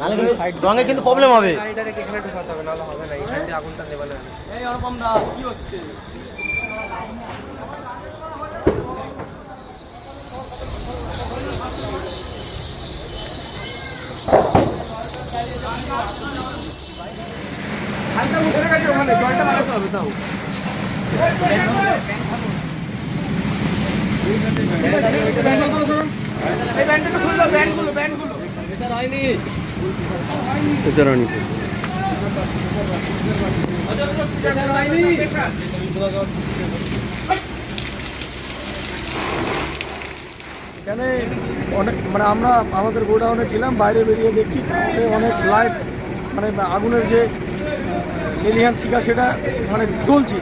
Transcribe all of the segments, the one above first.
নাহলে কিন্তু রঙে কিন্তু প্রবলেম হবে। গাড়িটা এখানে ঢুকাতে হবে নাহলে হবে না এখান দিয়ে আগুনটা নেবে না। এখানে অনেক মানে আমরা আমাদের গোডাউনে ছিলাম বাইরে বেরিয়ে দেখছি অনেক লাইট মানে আগুনের যে এলিয়ান শিকা সেটা মানে জ্বলছে।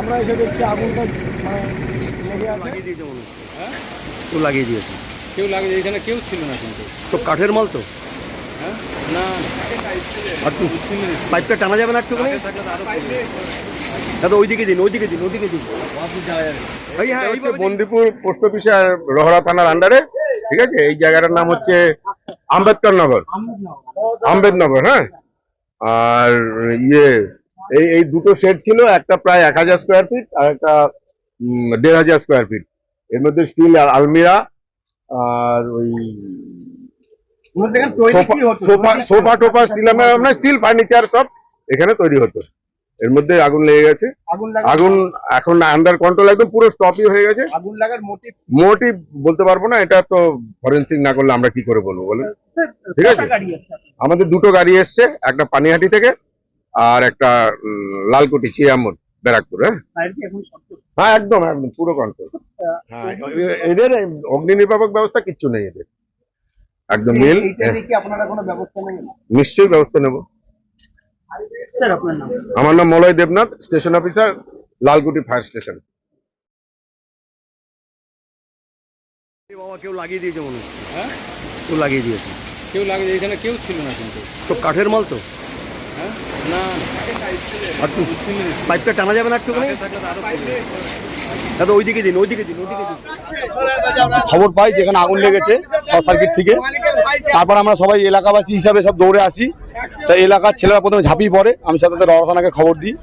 আমরা এসে দেখছি আগুনটা মানে লেগে আছে। তো লাগিয়ে দিয়েছে। কেউ লাগিয়ে এখানে কেউ ছিল না কিন্তু। তো কাঠের মাল তো? না। আর পাইপটা টানা যাবে না একটুখানি? দাদা ওইদিকে দিন ওইদিকে দিন ওইদিকে দিন। হ্যাঁ হচ্ছে বন্দিপুর পোস্ট অফিসের রহরা থানার আন্ডারে ঠিক আছে? এই জায়গাটার নাম হচ্ছে আম্বেদকর নগর। আম্বেদনগর হ্যাঁ? আর ইয়ে এই এই দুটো সেট ছিল একটা প্রায় এক হাজার স্কোয়ার ফিট আর একটা দেড় হাজার স্কোয়ার ফিট এর মধ্যে স্টিল আলমিরা আর ওই সোফা টোফা স্টিল আমরা স্টিল ফার্নিচার সব এখানে তৈরি হতো। এর মধ্যে আগুন লেগে গেছে। আগুন এখন আন্ডার কন্ট্রোল একদম পুরো স্টপই হয়ে গেছে। আগুন লাগার মোটিভ মোটিভ বলতে পারব না এটা তো ফরেন্সিক না করলে আমরা কি করে বলব বলে ঠিক আছে? আমাদের দুটো গাড়ি এসছে একটা পানিহাটি থেকে আর একটা লালকুটি চিয়ামুর ব্যারাকপুর হ্যাঁ? হ্যাঁ একদম একদম পুরো কন্ট্রোল হ্যাঁ এদের অগ্নি নির্বাপক ব্যবস্থা কিচ্ছু নেই এদের। একদম নীল আপনারা কোনো ব্যবস্থা নেই নিশ্চয়ই ব্যবস্থা নেব। আমার নাম Malay Debnath station officer Lalkuti fire station. বাবা কেউ লাগিয়ে দিয়েছে মনে হচ্ছে। হ্যাঁ? কেউ লাগিয়ে দিয়েছে। কেউ লাগিয়ে এখানে কেউ ছিল না কিন্তু। তো কাঠের মাল তো? হ্যাঁ? না। আর পাইপটা টানা যাবে না একটুখানি? দাদা ওইদিকে দিন ওইদিকে দিন ওইদিকে দিন। খবর পাই যেখানে আগুন লেগেছে শর্ট সার্কিট থেকে। তারপর আমরা সবাই এলাকাবাসী হিসাবে সব দৌড়ে আসি। তাই এলাকার ছেলেরা প্রথমে ঝাঁপিয়ে পড়ে। আমি সাথে থানাকে খবর দিই।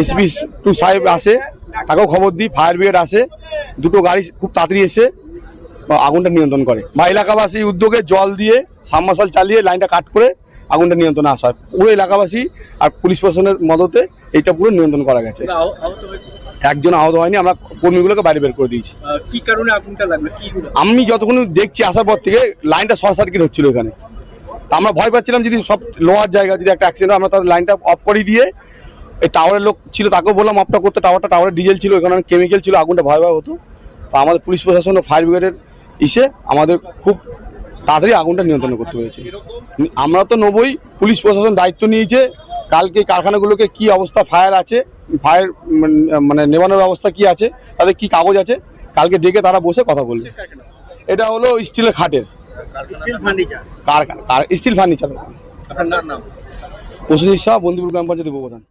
এসপি টু সাহেব আসে, তাকেও খবর দিই। ফায়ার ব্রিগেড আসে, দুটো গাড়ি খুব তাড়াতাড়ি এসে আগুনটা নিয়ন্ত্রণ করে। বা এলাকাবাসী উদ্যোগে জল দিয়ে সাবমার্শাল চালিয়ে লাইনটা কাট করে আগুনটা নিয়ন্ত্রণে আসা হয়। পুরো এলাকাবাসী আর পুলিশ প্রশাসনের মদতে এইটা পুরো নিয়ন্ত্রণ করা গেছে। একজন আহত হয়নি আমরা কর্মীগুলোকে বাইরে বের করে দিয়েছি। কি কারণে আগুনটা লাগল? আমি যতক্ষণ দেখছি আসার পর থেকে লাইনটা শর্ট সার্কিট হচ্ছিল এখানে। আমরা ভয় পাচ্ছিলাম যদি সব লোহার জায়গা যদি একটা অ্যাক্সিডেন্ট আমরা তাদের লাইনটা অফ করে দিয়ে এই টাওয়ারের লোক ছিল তাকেও বললাম অফটা করতে টাওয়ারটা টাওয়ারে ডিজেল ছিল এখানে কেমিক্যাল ছিল আগুনটা ভয় ভয় হতো। তা আমাদের পুলিশ প্রশাসন ও ফায়ার ব্রিগেডের ইসে আমাদের খুব তাড়াতাড়ি আগুনটা নিয়ন্ত্রণ করতে পেরেছি আমরা তো নেবই পুলিশ প্রশাসন দায়িত্ব নিয়েছে। কালকে কারখানাগুলোকে কি অবস্থা ফায়ার আছে? ফায়ার মানে নেবানোর ব্যবস্থা কি আছে? তাদের কি কাগজ আছে? কালকে ডেকে তারা বসে কথা বলবে। এটা হলো স্টিলের খাটের। Steel furniture? প্রসেনজিৎ শাহ বন্দিপুর গ্রাম পঞ্চায়েত উপপ্রধান।